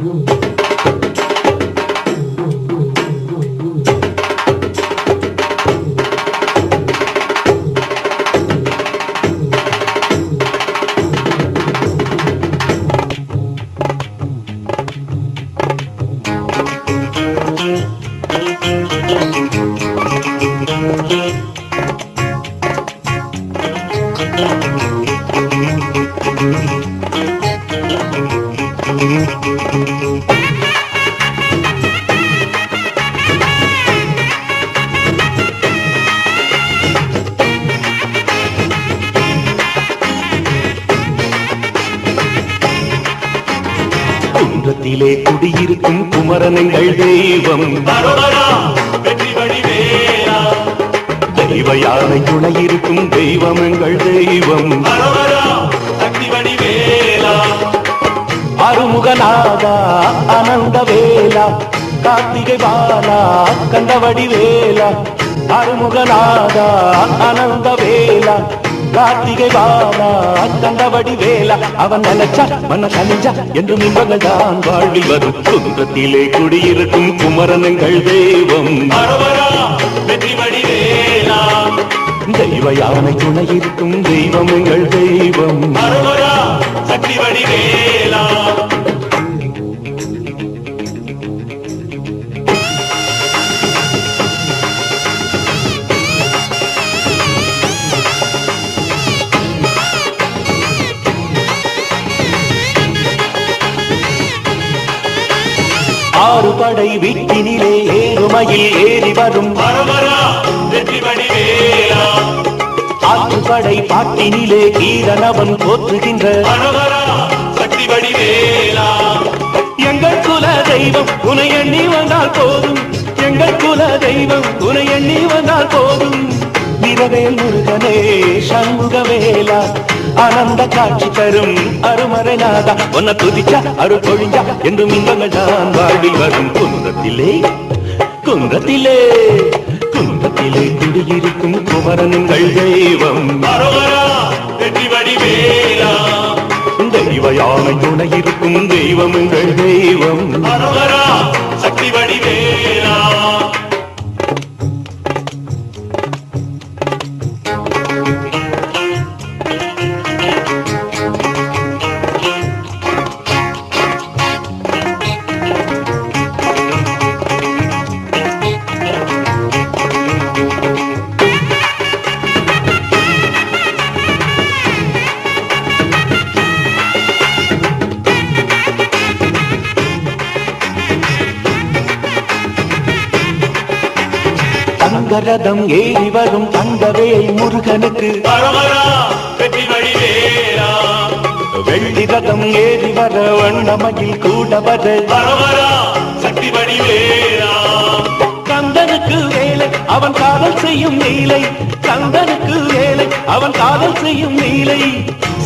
biliyor musun? குன்றத்திலே குடியிருக்கும் குமரனங்கள் தெய்வம். தெய்வ யானை துணையிருக்கும் தெய்வம். எங்கள் தெய்வம் அருமுகநாதா அனந்த வேலா கார்த்திகை பாலா கந்தவடி வேலா அருமுகநாதா அனந்த வேலா கார்த்திகை பாலா கந்தவடி வேலா அவன் நினைச்சா மன கனிஞ்சா என்றும் இன்பங்கள் தான் வாழ்வில் வரும். குன்றத்திலே குடியிருக்கும் குமரனங்கள் தெய்வம். வடிவேலா. தெய்வ யானை துணையிருக்கும் தெய்வம் எங்கள் தெய்வம். சக்தி வடிவேலா. ஆறு படை வீட்டினிலே ஏறுமையில் ஏறி வரும். ஆற்றுப்படை பாட்டினிலே கீரனவன் போற்றுகின்ற. எங்கள் குல தெய்வம் உனை எண்ணி வந்தால் போதும். எங்கள் குல தெய்வம் உனை எண்ணி வந்தால் போதும். இரவேல் முருகனே சண்முகவேலா. ஆனந்த காட்சி தரும் அருமறைநாதா உன்னை துதிச்சா அருள் பொழிஞ்சா என்றும் இன்பங்கள் தான் வாழ்வில் வரும். குன்றத்திலே குன்றத்திலே குன்றத்திலே குடியிருக்கும் குமரனுங்கள் தெய்வம். அரோகரா வெற்றி வடிவேலா தெய்வ யானை துணையிருக்கும் தெய்வம் எங்கள் தெய்வம். சக்தி வடிவேலா. தங்கரதம் ஏறி வரும் தங்கவேல் முருகனுக்கு. வெள்ளி ரதம் ஏறி வர வண்ணமயில் கூட வர கந்தனுக்கு வேலை அவன் காதல் செய்யும் நீலை. கந்தனுக்கு வேலை அவன் காதல் செய்யும் நீலை.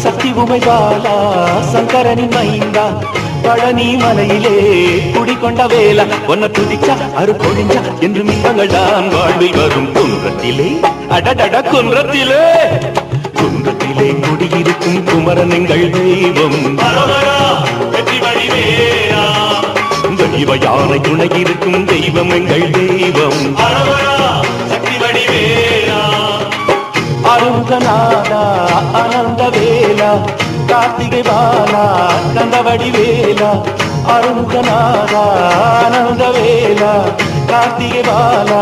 சக்தி உமை பாலா சங்கரனின் மைந்தா. பழனி மலையிலே குடிக்கொண்ட வேலா ஒன்ன துதிச்சா அரு பொழிஞ்சா என்று மின்பங்கள் தான் வாழ்வில் வரும். குன்றத்திலே அடடட குன்றத்திலே. குன்றத்திலே குடியிருக்கும் குமரன் எங்கள் தெய்வம். தெய்வ யானை துணையிருக்கும் தெய்வம் எங்கள் தெய்வம். அருந்தநாதா அனந்த வேலா கார்த்திகை பாலா கந்தவடி வேலா அருங்கநாதா அனந்த வேலா கார்த்திகை பாலா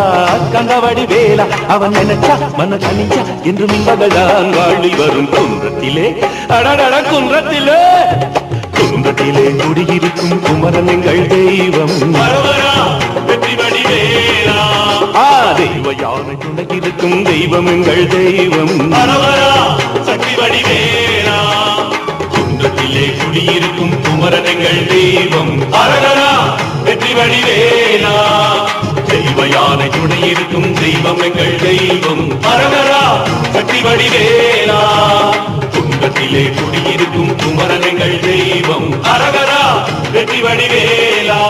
கந்தவடி வேலா. அவன் நினைச்சா மன கனிச்சா என்று மின்பகள்தான் வாழ்வில் வரும் குன்றத்திலே. அடடட குன்றத்திலே. குன்றத்திலே குடியிருக்கும் குமரன் எங்கள் தெய்வம். வெற்றி வடிவேலா தெய்வ யானை துணையிருக்கும் தெய்வம் எங்கள் தெய்வம். சக்தி குன்றத்திலே குடியிருக்கும் குமரனங்கள் தெய்வம். அரகரா வெற்றி வடிவேலா. தெய்வ யானை துணையிருக்கும் தெய்வம் எங்கள் தெய்வம். அரகரா வெற்றி வடிவேலா. துன்பத்திலே குடியிருக்கும் குமரனங்கள் தெய்வம். அரகரா வெற்றி வடிவேலா.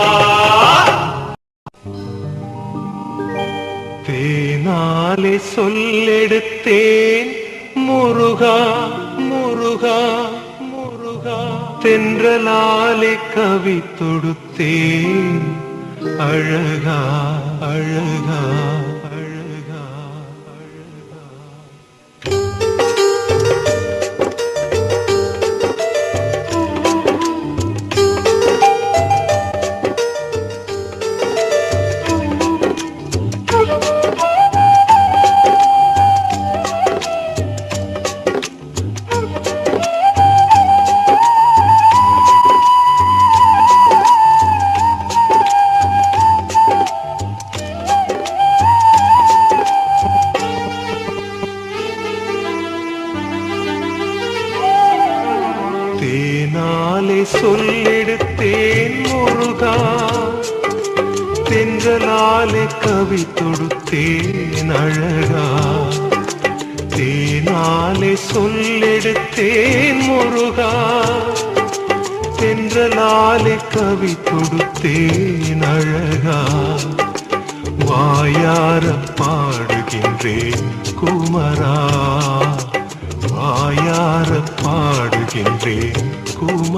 தேனாலே சொல்லெடுத்தேன் முருகா முருகா. தென்றலாலே கவி தொடுத்தே. அழகா அழகா அழகா.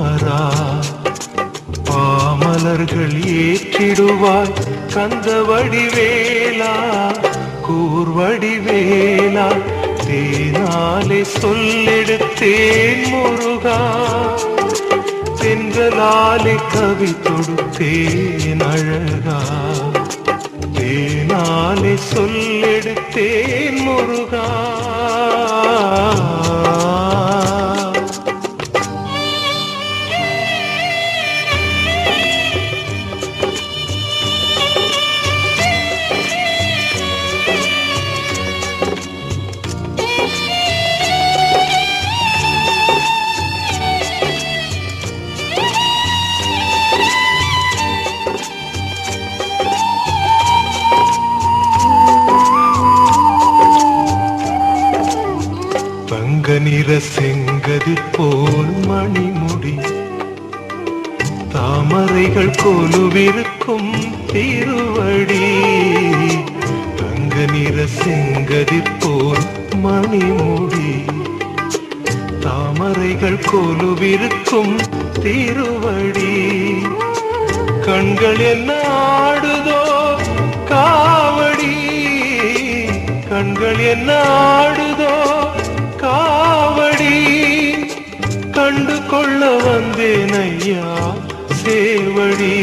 குமரா பாமலர்கள் ஏற்றிடுவாய் கந்த வடிவேலா கூர்வடிவேலா தேனாலே சொல்லெடுத்தேன் முருகா. தென்றலாலே கவி தொடுத்தேன் அழகா. தேனாலே சொல்லெடுத்தேன் முருகா. நிற செங்கதி போல் மணிமுடி. தாமரைகள் கொலுவிருக்கும் திருவடி. தங்க நிற செங்கதி போல் மணிமுடி. தாமரைகள் கொலுவிருக்கும் திருவடி. கண்கள் என்ன ஆடுதோ காவடி. கண்கள் என்ன ஆடுதோ காவடி. கண்டு கொள்ள வந்தேன் ஐயா சேவடி.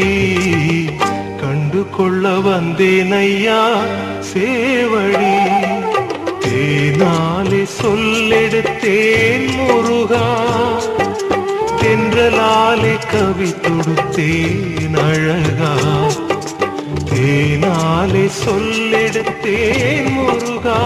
கண்டு கொள்ள வந்தேன் ஐயா சேவடி. தேனாலே சொல்லெடுத்தேன் முருகா தென்றலாலே கவி தொடுத்தேன் அழகா. தேனாலே சொல்லெடுத்தேன் முருகா.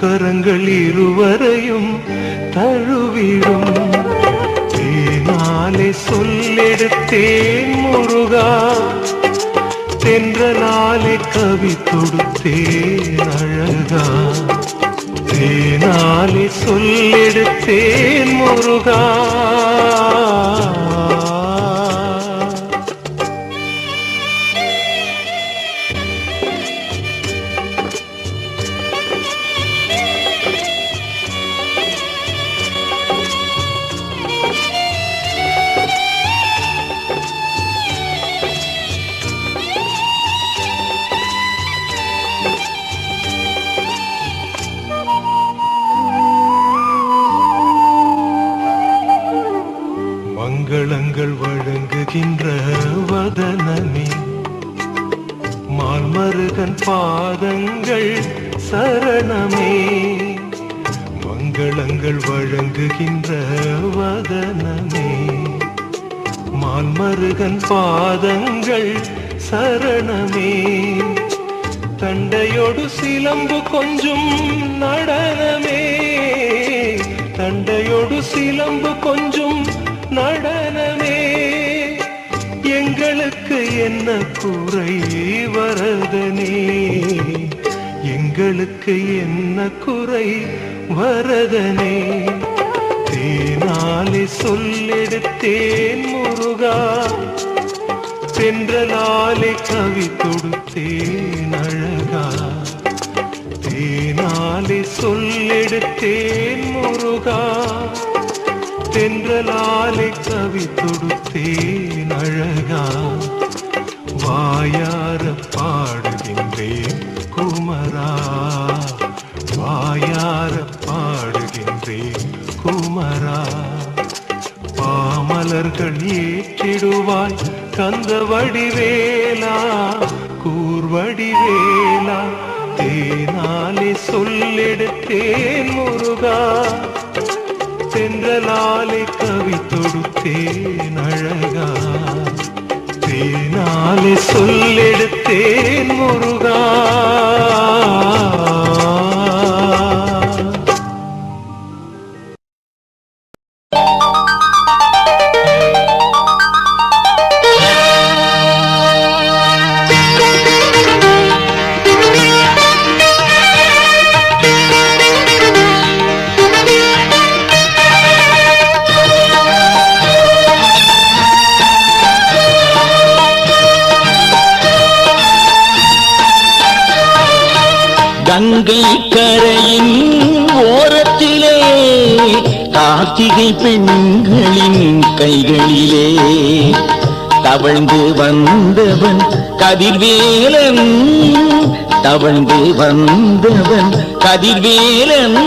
கரங்கள் இருவரையும் தழுவிடும். தேனாலே சொல்லெடுத்தேன் முருகா. தென்றலாலே கவி தொடுத்தேன் அழகா. தேனாலே சொல்லெடுத்தேன் முருகா. வழங்குகின்ற வதனமே. மால்மருகன் பாதங்கள் சரணமே. மங்களங்கள் வழங்குகின்ற வதனமே. மால்மருகன் பாதங்கள் சரணமே. தண்டையோடு சிலம்பு கொஞ்சம் நடனமே. தண்டையோடு சிலம்பு கொஞ்சம் நட என்ன குறை வரதனே? எங்களுக்கு என்ன குறை வரதனே? தேனாலே சொல்லெடுத்தேன் முருகா. சென்றலாலே கவி தொடுத்தேன் அழகா. தேனாலே சொல்லெடுத்தேன் முருகா. தென்றலாலே கவி தொடுத்தேன் அழகா. வாயார பாடுகின்றேன் குமரா. வாயார பாடுகின்றேன் குமரா. பாமலர்கள் ஏற்றிடுவாய் கந்த வடிவேலா கூர்வடிவேலா தேனாலே சொல்லெடுத்தேன் முருகா. தென்றலாலே கவி தொடுத்தேன் தேனாலே தவழ்ந்து வந்தவன் கதிர்வேலன் தவழ்ந்து வந்தவன் கதிர்வேலன்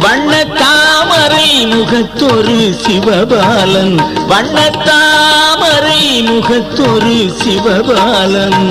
வண்ண தாமரை முகத்தொரு சிவபாலன் வண்ண தாமரை முகத்தொரு சிவபாலன்.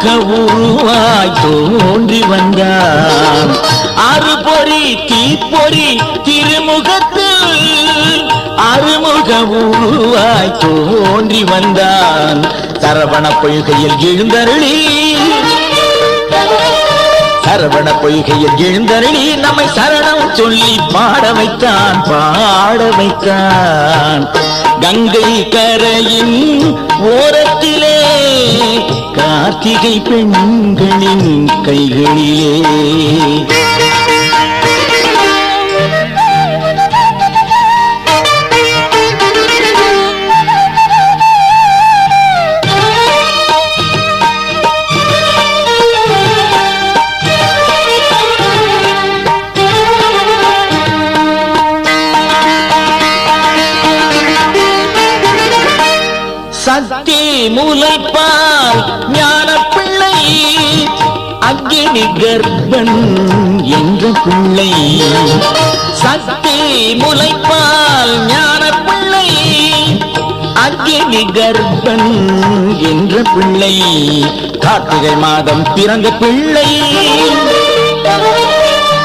அருமுக உருவாய் தோன்றி வந்தான். அறுபொறி தீப்பொறி திருமுகத்தில் அறுமுக உருவாய் தோன்றி வந்தான். சரவண பொய்கையில் எழுந்தருளி. சரவண பொய்கையில் எழுந்தருளி. நம்மை சரணம் சொல்லி பாட வைத்தான் பாட வைத்தான். கங்கை கரையின் ஓரத்தில் கார்த்திகை பெண்களின் கைகளிலே. அக்னி கர்ப்பன் என்ற பிள்ளை. கார்த்திகை மாதம் பிறந்த பிள்ளை.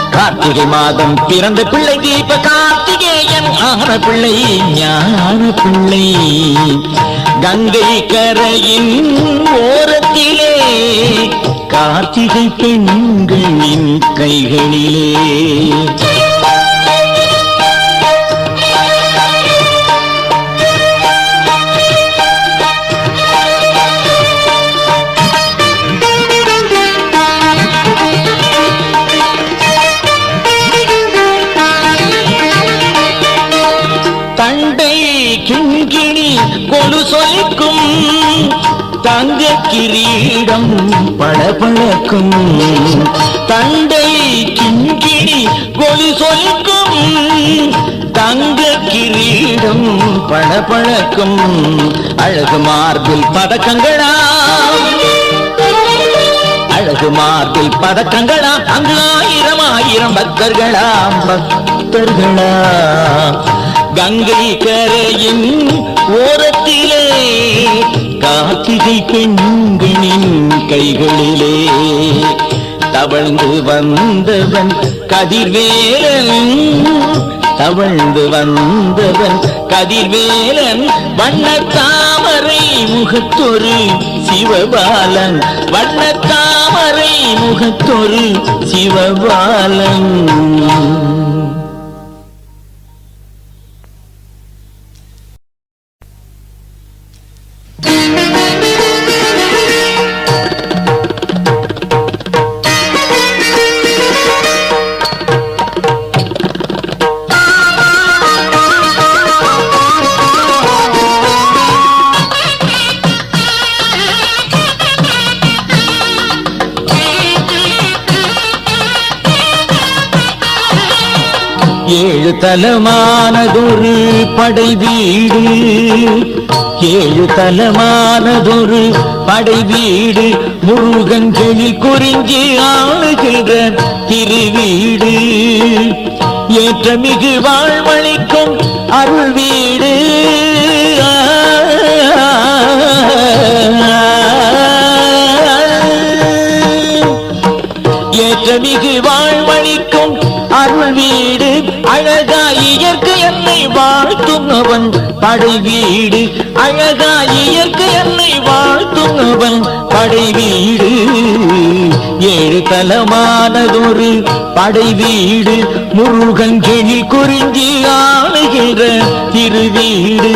கார்த்திகை மாதம் பிறந்த பிள்ளை தீப கார்த்திகேயன் ஆன பிள்ளை ஞான பிள்ளை. கங்கை கரையின் ஓரத்திலே கார்த்திகை பெண்களின் கைகளிலே. கிரீடம் பளபளக்கும் தண்டை கிங்கிணி கொலி சொல்கும் தங்க கிரீடம் பளபளக்கும் அழகு மார்பில் பதக்கங்களா? அழகு மார்பில் பதக்கங்களா? அங்கு ஆயிரம் ஆயிரம் பக்தர்களா? பக்தர்களா? கங்கை கரையின் ஓரத்திலே கார்த்திகை பெண்களின் கைகளிலே. தவழ்ந்து வந்தவன் கதிர்வேலன் தவழ்ந்து வந்தவன் கதிர்வேலன். வண்ண தாமரை முகத்தொரு சிவபாலன் வண்ண தாமரை முகத்தொரு சிவபாலன். தலமானதொரு படை வீடு. ஏழு தலமானதொரு படை வீடு. முருகன் கெழில் குறிஞ்சி ஆளுகின்ற திருவீடு. ஏற்றமிகு வாழ்வழிக்கும் அருள் வீடு. ஏற்றமிகு வாழ்வழிக்கும் அருள் வீடு. அழ என்னை வாழ்த்தும் அவன் படை வீடு. அழகாய் இயற்கை என்னை வாழ்த்தும் அவன் படை ஏழு தலமானதொரு படைவீடு முருகன் கெழி குறிஞ்சி ஆளுகின்ற திருவீடு.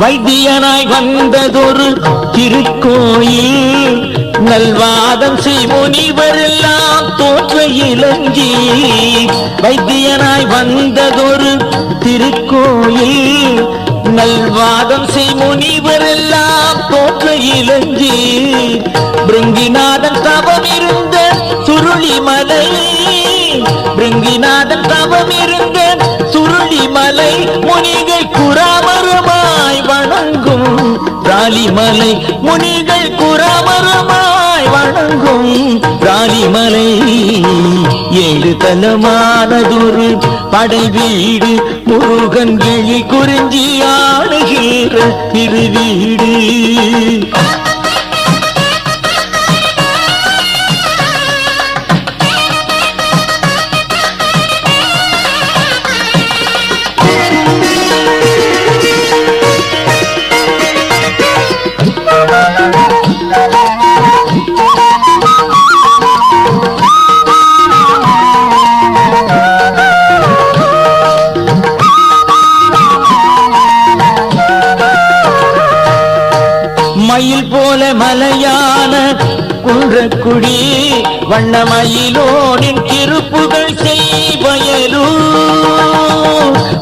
வைத்தியனாய் வந்ததொரு திருக்கோயில் நல்வாதம் செய் முனிவரெல்லாம் தோற்ற இளங்கி வைத்தியனாய் வந்ததொரு திருக்கோயில் நல்வாதம் செய் முனிவரெல்லாம் தோற்ற இளங்கி பிருங்கிநாதன் தவம் இருந்த சுருளி மலை பிருங்கிநாதன் தவம் இருந்த ராலிமலை முனிகள் குராமரமாய் வணங்கும் ராலிமலை ஏழு தலமானதொரு படை வீடு முருகன் கிளி குறிஞ்சி ஆடுகிற திருவீடு. குன்றக்குடி வண்ணமயிலோனின் திருப்புகள் செய்வயலூ.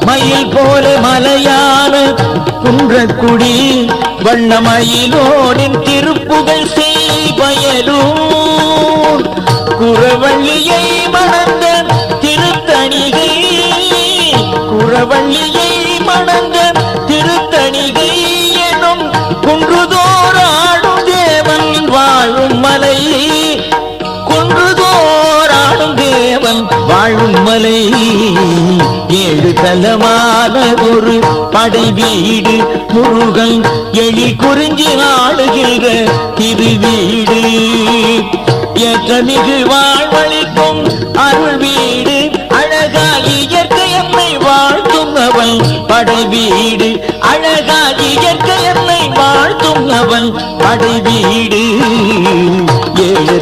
மயில் போல மலையான குன்றக்குடி வண்ணமயிலோனின் திருப்புகள் செய்வயலூ. குறவள்ளியை மணந்த திருத்தணிகை குறவள்ளியை மணந்த திருத்தணிகை எனும் குன்று மலை ஏழு தலமான ஒரு படை வீடு. முருகன் எலி குறிஞ்சி ஆளுகிற திருவீடு. ஏற்றமிகு வாழ்வழிக்கும் அருள் வீடு. அழகாகி இயற்கை எம்மை வாழ்த்தும் அவன் படை வீடு. அழகாகி இயற்கை எம்மை வாழ்த்தும் அவன் படை வீடு.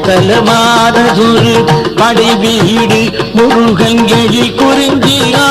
ஏழு தலமானதொரு படைவீடு முருகன் முருகன்களில் குறிஞ்சியா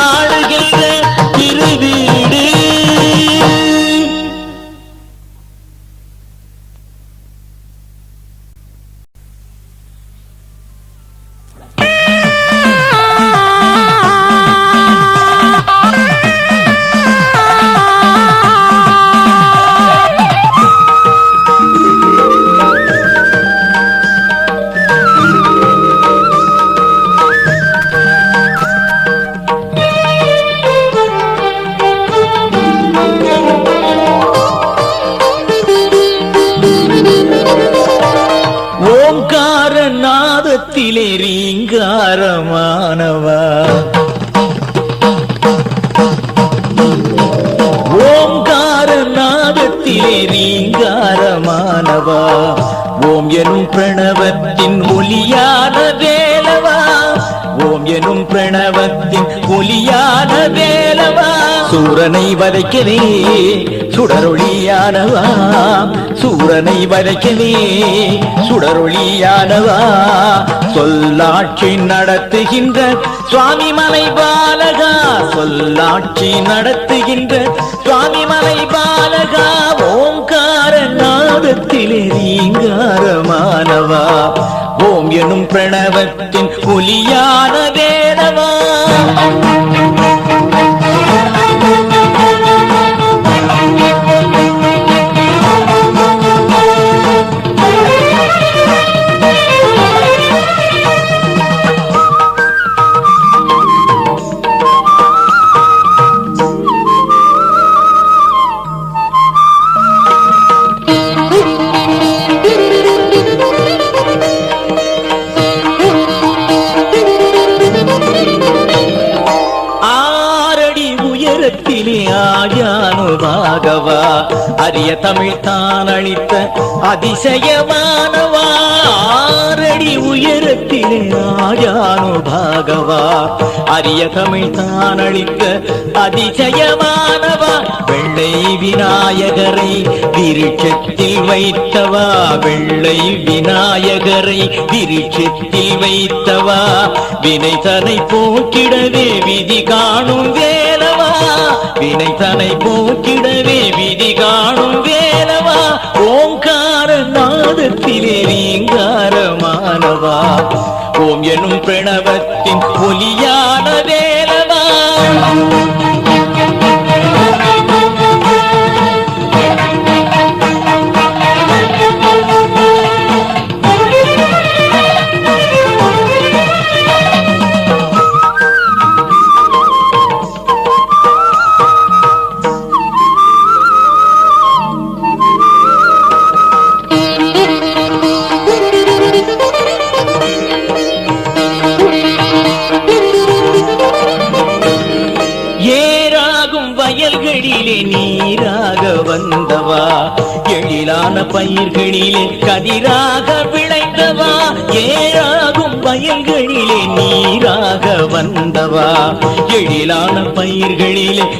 சூரனை வதைக்கவே சுடரொளியானவா? சூரனை வதைக்கவே சுடரொளியானவா? சொல்லாட்சி நடத்துகின்ற சுவாமி மலை பாலகா? சொல்லாட்சி நடத்துகின்ற சுவாமி மலை பாலகா? ஓங்கார நாதத்திலே ரீங்காரமானவா ஓம் எனும் பிரணவத்தின் ஒலியான அளித்த அதிசயமானவா? ஆறடி ஆயானோ பாகவா அரிய தமிழ் தான் அளித்த அதிசயமானவா? வெள்ளை விநாயகரை விருட்சத்தில் வைத்தவா? வெள்ளை விநாயகரை விருட்சத்தில் வைத்தவா? வினை தனை போக்கிடவே விதி காணும் வேலவா? வினை தனை போக்கிடவே விதி காணும் வேலவா? உள்ளத்திலே நீங்காரமானவா? ஓம் எனும் பிரணவத்தின் ஒலியான வேலவா?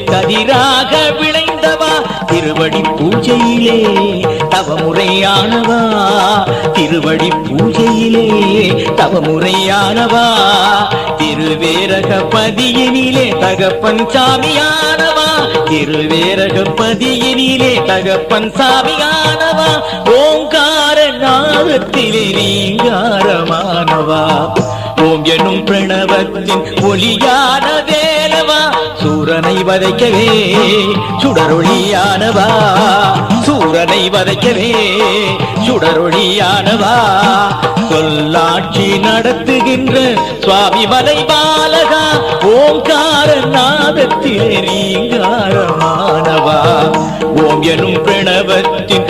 கதிராக விளைந்தவா? திருவடி பூஜையிலே தவமுறையானவா? திருவடி பூஜையிலே தவமுறையானவா? திருவேரக பதியினிலே தகப்பன் சாமியானவா? திருவேரக பதியினிலே தகப்பன் சாமியானவா? ஓங்கார நாதத்திலே நீங்காரமானவா? ஓம் எனும் பிரணவத்தின் ஒளியானது சூரனை வதைக்கவே சுடரொளியானவா? சூரனை வதைக்கவே சுடரொளியானவா? சொல்லாட்சி நடத்துகின்ற சுவாமி மலை பாலகா ஓங்கார நாதத்திலே நீங்காரமானவா? ஓம் எனும் பிரணவத்தின்